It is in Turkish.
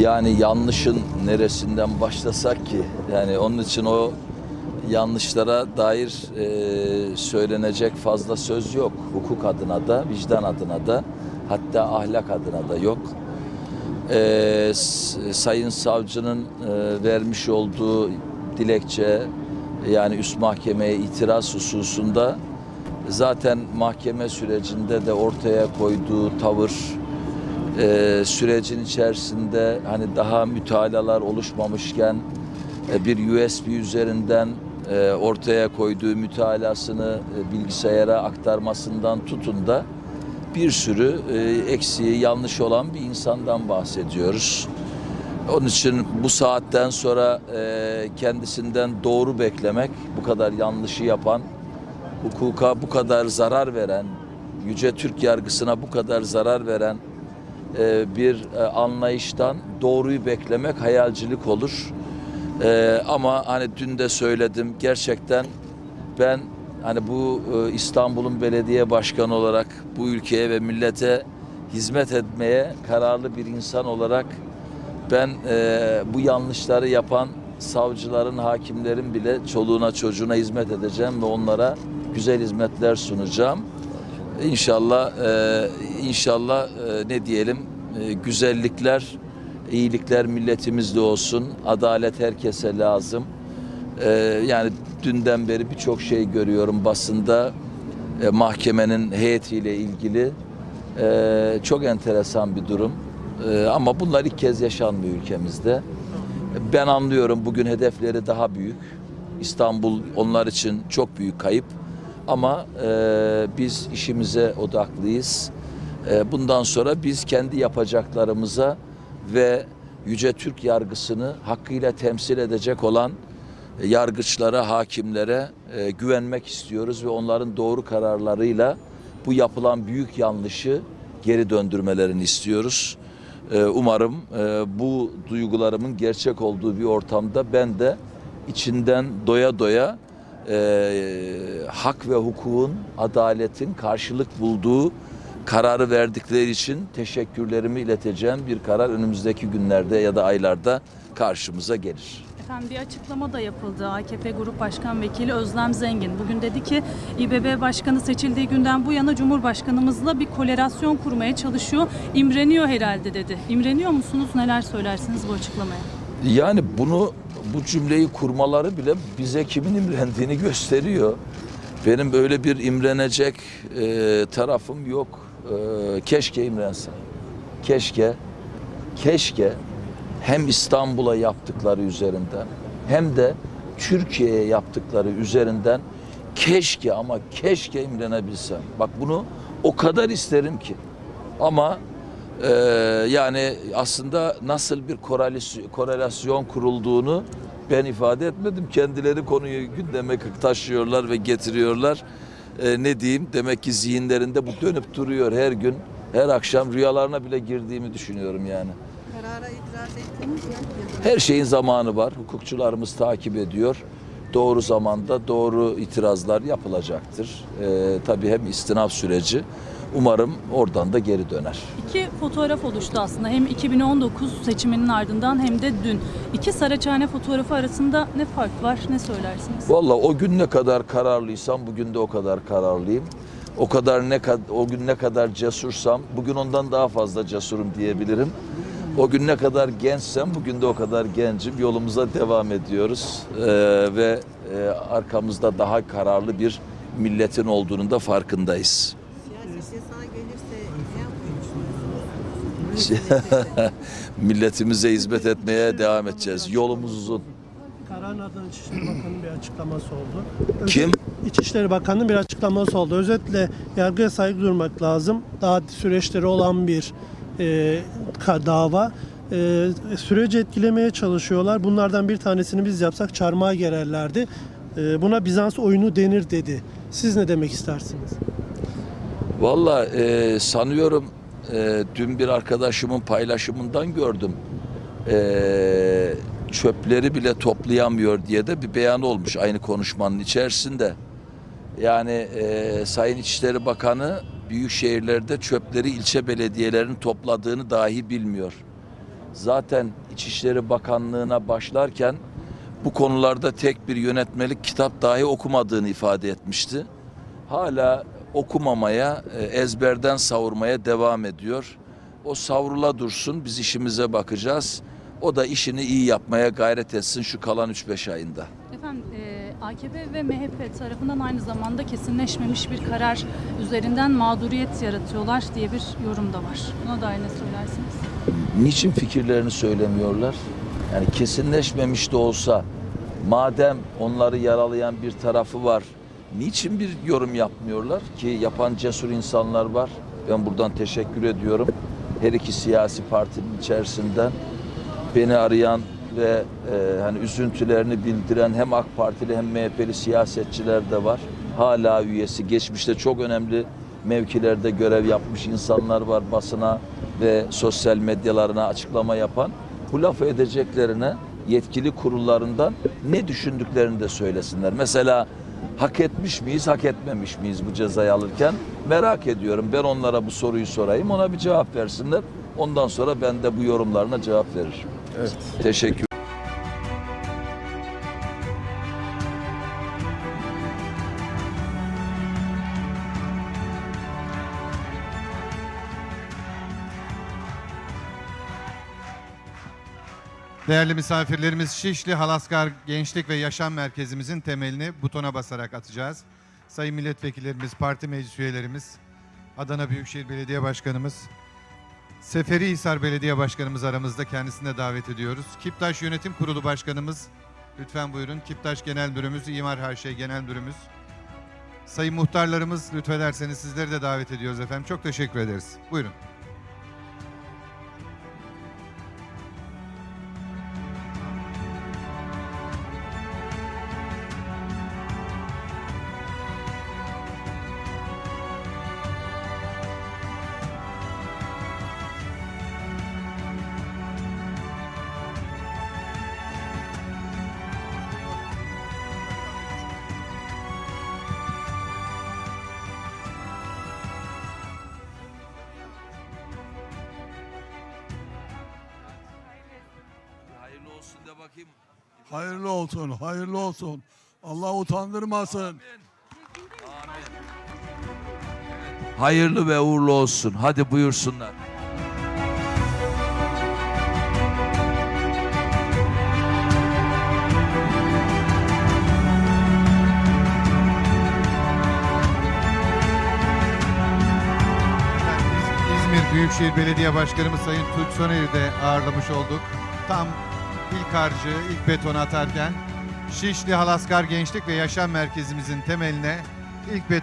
Yani yanlışın neresinden başlasak ki? Yani onun için o yanlışlara dair e, söylenecek fazla söz yok. Hukuk adına da, vicdan adına da, hatta ahlak adına da yok. E, Sayın Savcının e, vermiş olduğu dilekçe, yani üst mahkemeye itiraz hususunda zaten mahkeme sürecinde de ortaya koyduğu tavır, e, sürecin içerisinde hani daha mütalalar oluşmamışken e, bir USB üzerinden e, ortaya koyduğu mütalasını e, bilgisayara aktarmasından tutun da bir sürü e, eksiği yanlış olan bir insandan bahsediyoruz. Onun için bu saatten sonra e, kendisinden doğru beklemek, bu kadar yanlışı yapan, hukuka bu kadar zarar veren, yüce Türk yargısına bu kadar zarar veren bir e, anlayıştan doğruyu beklemek hayalcilik olur. E, ama hani dün de söyledim gerçekten ben hani bu e, İstanbul'un belediye başkanı olarak bu ülkeye ve millete hizmet etmeye kararlı bir insan olarak ben e, bu yanlışları yapan savcıların, hakimlerin bile çoluğuna çocuğuna hizmet edeceğim ve onlara güzel hizmetler sunacağım. İnşallah e, inşallah e, ne diyelim e, güzellikler, iyilikler milletimizde olsun. Adalet herkese lazım. E, yani dünden beri birçok şey görüyorum basında. E, mahkemenin heyetiyle ilgili e, çok enteresan bir durum. E, ama bunlar ilk kez yaşanmıyor ülkemizde. Ben anlıyorum bugün hedefleri daha büyük. İstanbul onlar için çok büyük kayıp. Ama e, biz işimize odaklıyız. E, bundan sonra biz kendi yapacaklarımıza ve Yüce Türk yargısını hakkıyla temsil edecek olan e, yargıçlara, hakimlere e, güvenmek istiyoruz ve onların doğru kararlarıyla bu yapılan büyük yanlışı geri döndürmelerini istiyoruz. E, umarım e, bu duygularımın gerçek olduğu bir ortamda ben de içinden doya doya e, hak ve hukukun, adaletin karşılık bulduğu kararı verdikleri için teşekkürlerimi ileteceğim bir karar önümüzdeki günlerde ya da aylarda karşımıza gelir. Efendim bir açıklama da yapıldı. AKP Grup Başkan Vekili Özlem Zengin bugün dedi ki İBB Başkanı seçildiği günden bu yana Cumhurbaşkanımızla bir kolerasyon kurmaya çalışıyor. İmreniyor herhalde dedi. İmreniyor musunuz? Neler söylersiniz bu açıklamaya? Yani bunu bu cümleyi kurmaları bile bize kimin imrendiğini gösteriyor. Benim böyle bir imrenecek e, tarafım yok. E, keşke imrensem. Keşke, keşke hem İstanbul'a yaptıkları üzerinden hem de Türkiye'ye yaptıkları üzerinden keşke ama keşke imrenebilsem. Bak bunu o kadar isterim ki. Ama ee, yani aslında nasıl bir korelasyon, korelasyon kurulduğunu ben ifade etmedim. Kendileri konuyu gündeme taşıyorlar ve getiriyorlar. Ee, ne diyeyim? Demek ki zihinlerinde bu dönüp duruyor her gün. Her akşam rüyalarına bile girdiğimi düşünüyorum yani. Karara itiraz ettiniz mi? Her şeyin zamanı var. Hukukçularımız takip ediyor. Doğru zamanda doğru itirazlar yapılacaktır. Ee, tabii hem istinaf süreci umarım oradan da geri döner. İki fotoğraf oluştu aslında. Hem 2019 seçiminin ardından hem de dün. İki Saraçhane fotoğrafı arasında ne fark var? Ne söylersiniz? Vallahi o gün ne kadar kararlıysam bugün de o kadar kararlıyım. O kadar ne o gün ne kadar cesursam bugün ondan daha fazla cesurum diyebilirim. O gün ne kadar gençsem bugün de o kadar gencim. Yolumuza devam ediyoruz Ee, ve e, arkamızda daha kararlı bir milletin olduğunun da farkındayız. Milletimize hizmet etmeye devam edeceğiz. Yolumuz uzun. Karahan'dan İçişleri Bakanı'nın bir açıklaması oldu. Kim? İçişleri Bakanı'nın bir açıklaması oldu. Özetle yargıya saygı durmak lazım. Daha süreçleri olan bir e, dava. E, süreci etkilemeye çalışıyorlar. Bunlardan bir tanesini biz yapsak çarmıha gererlerdi. E, buna Bizans oyunu denir dedi. Siz ne demek istersiniz? Valla e, sanıyorum e, dün bir arkadaşımın paylaşımından gördüm. E, çöpleri bile toplayamıyor diye de bir beyan olmuş aynı konuşmanın içerisinde. Yani e, Sayın İçişleri Bakanı büyük şehirlerde çöpleri ilçe belediyelerinin topladığını dahi bilmiyor. zaten İçişleri Bakanlığı'na başlarken bu konularda tek bir yönetmelik kitap dahi okumadığını ifade etmişti. Hala okumamaya, e, ezberden savurmaya devam ediyor. O savrula dursun, biz işimize bakacağız. O da işini iyi yapmaya gayret etsin şu kalan 3-5 ayında. Efendim AKP ve MHP tarafından aynı zamanda kesinleşmemiş bir karar üzerinden mağduriyet yaratıyorlar diye bir yorum da var. Buna dair ne söylersiniz? Niçin fikirlerini söylemiyorlar? Yani kesinleşmemiş de olsa madem onları yaralayan bir tarafı var niçin bir yorum yapmıyorlar ki yapan cesur insanlar var. Ben buradan teşekkür ediyorum. Her iki siyasi partinin içerisinden beni arayan ve e, hani üzüntülerini bildiren hem AK Partili hem MHP'li siyasetçiler de var. Hala üyesi geçmişte çok önemli mevkilerde görev yapmış insanlar var basına ve sosyal medyalarına açıklama yapan. Bu lafı edeceklerine yetkili kurullarından ne düşündüklerini de söylesinler. Mesela hak etmiş miyiz, hak etmemiş miyiz bu cezayı alırken? Merak ediyorum. Ben onlara bu soruyu sorayım, ona bir cevap versinler. Ondan sonra ben de bu yorumlarına cevap veririm. Evet. Teşekkür Değerli misafirlerimiz Şişli Halaskar Gençlik ve Yaşam Merkezimizin temelini butona basarak atacağız. Sayın milletvekillerimiz, parti meclis üyelerimiz, Adana Büyükşehir Belediye Başkanımız, Seferihisar Belediye Başkanımız aramızda kendisini de davet ediyoruz. Kiptaş Yönetim Kurulu Başkanımız, lütfen buyurun. Kiptaş Genel Müdürümüz, İmar Her Şey Genel Müdürümüz. Sayın muhtarlarımız, lütfederseniz sizleri de davet ediyoruz efendim. Çok teşekkür ederiz. Buyurun. Bakayım. Hayırlı olsun, hayırlı olsun. Allah utandırmasın. Hayırlı ve uğurlu olsun. Hadi buyursunlar. İz- İzmir Büyükşehir Belediye Başkanımız Sayın Tunç Soner'i de ağırlamış olduk. Tam ilk harcı, ilk betonu atarken Şişli Halaskar Gençlik ve Yaşam Merkezimizin temeline ilk beton